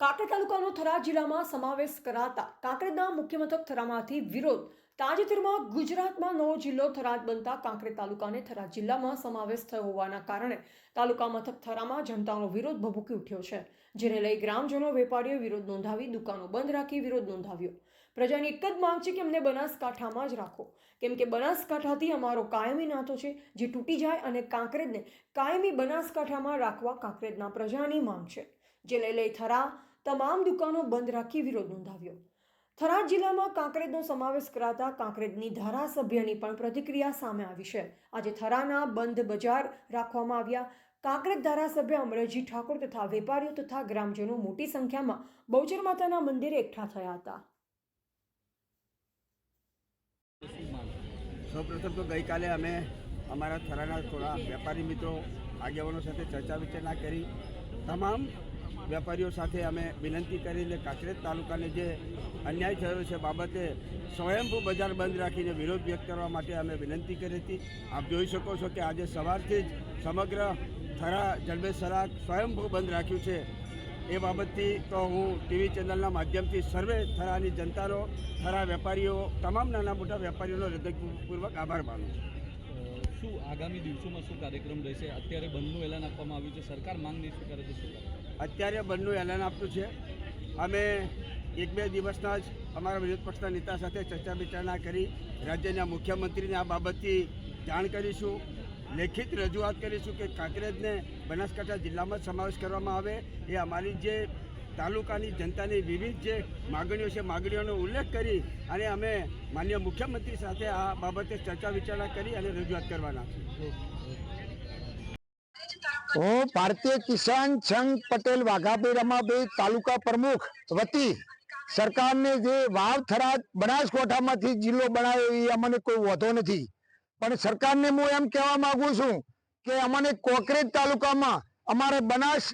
કાંકરેજ તાલુકાનો થરા જિલ્લામાં સમાવેશ કરાતા કાંકરેજના મુખ્ય મથક થરામાંથી વિરોધ તાજેતરમાં ગુજરાતમાં નવો જિલ્લો થરાદ બનતા કાંકરેજ તાલુકાને થરા જિલ્લામાં સમાવેશ થયો હોવાના કારણે તાલુકા મથક થરામાં જનતાનો વિરોધ ભભૂકી ઉઠ્યો છે, જેને લઈ ગ્રામજનો વેપારીઓ વિરોધ નોંધાવી દુકાનો બંધ રાખી વિરોધ નોંધાવ્યો. પ્રજાની એક જ માંગ છે કે અમને બનાસકાંઠામાં જ રાખો. કેમ કે બનાસકાંઠાથી અમારો કાયમી નાતો છે, જે તૂટી જાય અને કાંકરેજને કાયમી બનાસકાંઠામાં રાખવા કાંકરેજના પ્રજાની માંગ છે જે લઈ લઈ થરા તમામ દુકાનો બંધ રાખી વિરોધ નોંધાવ્યો. થરાદ જિલ્લામાં કાંકરેજનો સમાવેશ કરાતા કાંકરેજની ધારાસભ્યની પણ પ્રતિક્રિયા સામે આવી છે. આજે થરાના બંધ બજાર રાખવામાં આવ્યા. કાંકરેજ ધારાસભ્ય અમરજી ઠાકોર તથા વેપારીઓ તથા ગ્રામજનો મોટી સંખ્યામાં બહુચર માતાના મંદિરે એકઠા થયા હતા. સૌપ્રથમ તો ગઈકાલે અમે અમારા થરાના થોડા વેપારી મિત્રો, આગેવાનો સાથે ચર્ચા વિચારણા કરી. તમામ વેપારીઓ સાથે અમે વિનંતી કરીને કાંકરેજ તાલુકાને જે અન્યાય થયો છે બાબતે સ્વયંભૂ બજાર બંધ રાખીને વિરોધ વ્યક્ત કરવા માટે અમે વિનંતી કરી હતી. આપ જોઈ શકો છો કે આજે સવારથી જ સમગ્ર થરા જલબે સરાગ સ્વયંભૂ બંધ રાખ્યું છે. એ બાબતથી તો હું ટીવી ચેનલના માધ્યમથી સર્વે થરાની જનતાનો, થરા વેપારીઓ, તમામ નાના મોટા વેપારીઓનો હૃદયપૂર્વક આભાર માનું છું. શું આગામી દિવસોમાં શું કાર્યક્રમ રહેશે? અત્યારે બંધનું એલાન આપવામાં આવ્યું છે. સરકાર માંગ નહીં સ્વીકારે છે? શું? અત્યારે બંધનું એલાન આપ્યું છે. અમે એક બે દિવસના જ અમારા વિરોધ પક્ષના નેતા સાથે ચર્ચા વિચારણા કરી, રાજ્યના મુખ્યમંત્રીને આ બાબતથી જાણ કરીશું. લેખિત રજૂઆત કરીશું કે કાંકરેજને બનાસકાંઠા જિલ્લામાં સમાવેશ કરવામાં આવે. એ અમારી જે તાલુકાની જનતાની વિવિધ જે માગણીઓ છે, માગણીઓનો ઉલ્લેખ કરી અને અમે માન્ય મુખ્યમંત્રી સાથે આ બાબતે ચર્ચા વિચારણા કરી અને રજૂઆત કરવાના છીએ. હું ભારતીય કિસાન સંઘ પટેલ વાઘાભાઈ રમાભાઈ તાલુકા પ્રમુખ વતી સરકારને જે વાવ થરાદ બનાસકાંઠામાંથી જિલ્લો બનાવ્યો એ અમને કોઈ વધો નથી. પણ સરકારને હું એમ કહેવા માંગુ છું કે અમને કોકરેજ તાલુકામાં અમારે બનાસ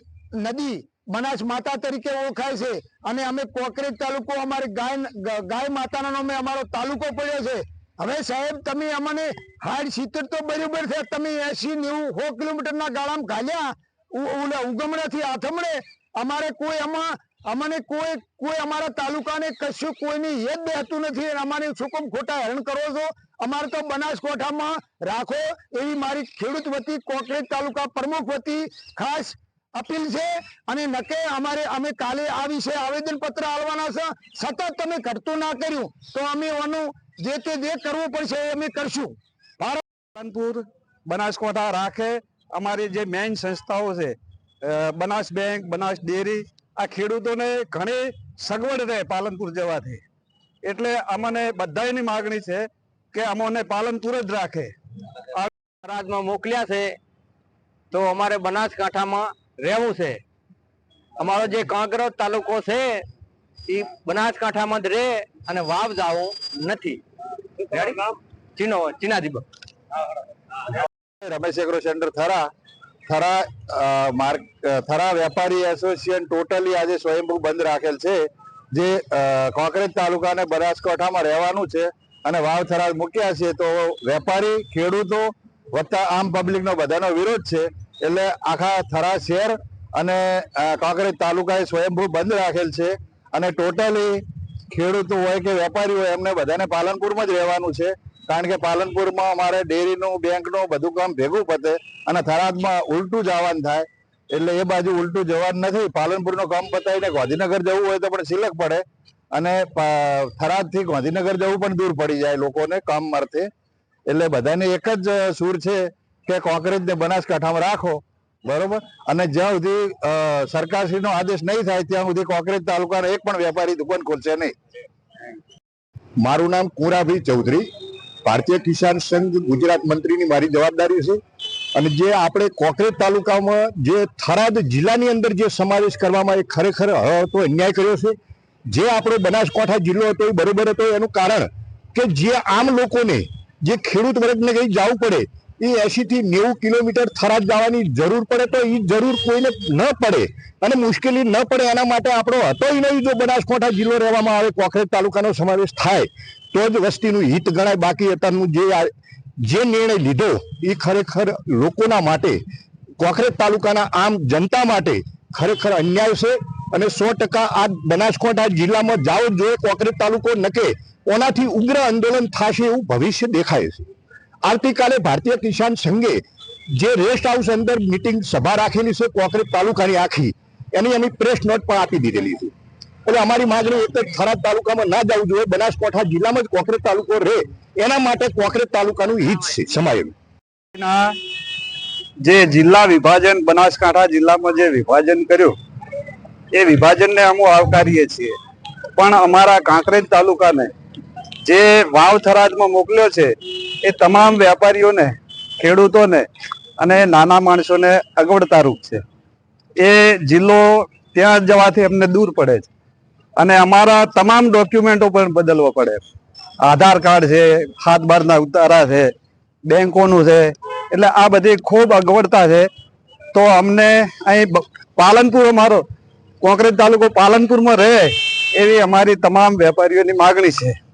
નદી, બનાસ માતા તરીકે ઓળખાય છે અને અમે કોકરેજ તાલુકો અમારે ગાય ગાય માતાના નામે અમારો તાલુકો પડ્યો છે. હવે સાહેબ, તમે અમને હાડ સિત્તેર તો બરોબર છે, તમે એસી નેવું સો કિલોમીટરના ગાળામાં ઘાલ્યા ઉ- ઉલે આથમડે અમારે કોઈ એમાં અમને કોઈ કોઈ અમારા તાલુકાને કશું કોઈની હેત બેહતું નથી અમારે શું ખોટા હરણ કરો છો. અમારે તો બનાસકાંઠામાં રાખો એવી મારી ખેડૂત વતી, કોકરેજ તાલુકા પ્રમુખ વતી ખાસ અપીલ છે અને નકે અમારે, અમે કાલે આ વિશે આવેદનપત્ર આવવાના છે. સતત તમે ઘટતું ના કર્યું તો અમે આનું જે તે જે કરવું પડશે એ અમે કરશું. પાલનપુર બનાસકાંઠા રાખે, અમારી જે મેઇન સંસ્થાઓ છે બનાસ બેંક, બનાસ ડેરી, આ ખેડૂતોને ઘણી સગવડ રહે પાલનપુર જવાથી. એટલે અમને બધાની માગણી છે કે અમોને પાલનપુર જ રાખે. રાજમાં મોકલ્યા છે, તો અમારે બનાસકાંઠામાં રહેવું છે. અમારો જે કાંકરોજ તાલુકો છે એ બનાસકાંઠામાં જ રહે અને વાવ જાવું નથી. ચીનો દીપક રમેશ એગ્રો સેન્ટર થરા. થરા માર્ગ માર્ક થરા વેપારી એસોસિએશન ટોટલી આજે સ્વયંભૂ બંધ રાખેલ છે. જે કોંકરેજ તાલુકા અને બનાસકાંઠામાં રહેવાનું છે અને વાવ થરા મૂક્યા છે તો વેપારી ખેડૂતો વત્તા આમ પબ્લિકનો બધાનો વિરોધ છે. એટલે આખા થરા શહેર અને કોંકરેજ તાલુકાએ સ્વયંભૂ બંધ રાખેલ છે. અને ટોટલી ખેડૂતો હોય કે વેપારી હોય, એમને બધાને પાલનપુરમાં જ રહેવાનું છે. કારણ કે પાલનપુરમાં અમારે ડેરીનું, બેંકનું બધું કામ ભેગું પતે અને થરાદમાં ઉલટું જવાનું થાય. એટલે એ બાજુ ઉલટું જવાનું નથી. પાલનપુરનું કામ પતાવીને ગાંધીનગર જવું હોય તો પણ સિલક પડે. અને થરાદથી ગાંધીનગર જવું પણ દૂર પડી જાય લોકોને કામ અર્થે એટલે બધાને એક જ સૂર છે કે કોંક્રીટને બનાસકાંઠામાં રાખો. બરોબર? અને જ્યાં સુધી સરકારશ્રીનો આદેશ નહીં થાય, ત્યાં સુધી કોકરેજ તાલુકાનો એક પણ વેપારી દુકાન ખોલશે નહીં. મારું નામ કુરાભી ચૌધરી. ભારતીય કિસાન સંઘ ગુજરાત મંત્રીની મારી જવાબદારી છે. અને જે આપણે કોકરેજ તાલુકામાં જે થરાદ જિલ્લાની અંદર જે સમાવેશ કરવામાં એ ખરેખર હતો અન્યાય કર્યો છે. જે આપણો બનાસકાંઠા જિલ્લો હતો એ બરોબર હતો એનું કારણ કે જે આમ લોકોને જે ખેડૂત વર્ગને કંઈ જવું પડે એ એસી થી નેવું કિલોમીટર થરાદ જવાની જરૂર પડે તો એ જરૂર કોઈને ન પડે અને મુશ્કેલી ન પડે એના માટે આપણો હતો નહીં જો બનાસકાંઠા જિલ્લો રહેવામાં આવે, કોકરેજ તાલુકાનો સમાવેશ થાય, તો જ વસ્તીનું હિત ગણાય. બાકી અત્યારનું જે જે નિર્ણય લીધો એ ખરેખર લોકોના માટે, કોકરેજ તાલુકાના આમ જનતા માટે ખરેખર અન્યાય છે અને સો ટકા આ બનાસકાંઠા જિલ્લામાં જાઓ જોઈએ કોકરેજ તાલુકો નકે, ઓનાથી ઉગ્ર આંદોલન થશે એવું ભવિષ્ય દેખાય છે. આવતીકાલે ભારતીય કિસાન સંઘે જે રેસ્ટ હાઉસ અંદર મિટિંગ સભા રાખેલી છે કોકરેજ તાલુકાની આખી, એની એની પ્રેસ નોટ પણ આપી દીધેલી છે એટલે અમારી માગણી એક જ તાલુકામાં ના જવું જોઈએ, બનાસકાંઠા જિલ્લામાં જ કોકરેજ તાલુકો રહે. એના માટે કોકરેજ તાલુકાનું હિત છે સમાયેલું જે જિલ્લા વિભાજન, બનાસકાંઠા જિલ્લામાં જે વિભાજન કર્યું, એ વિભાજનને અમે આવકારીએ છીએ. પણ અમારા કાંકરેજ તાલુકાને જે વાવ થરાદમાં મોકલ્યો છે, એ તમામ વેપારીઓને, ખેડૂતોને અને નાના માણસોને અગવડતારૂપ છે. એ જિલ્લો ત્યાં જવાથી અમને દૂર પડે છે. અને અમારા તમામ ડોક્યુમેન્ટો પણ બદલવા પડે. આધાર કાર્ડ છે હાથ બારના ઉતારા છે, બેંકોનું છે, એટલે આ બધી ખૂબ અગવડતા છે. તો અમને અહીં પાલનપુર અમારો, કોંકરેજ તાલુકો પાલનપુરમાં રહે, એવી અમારી તમામ વેપારીઓની માગણી છે.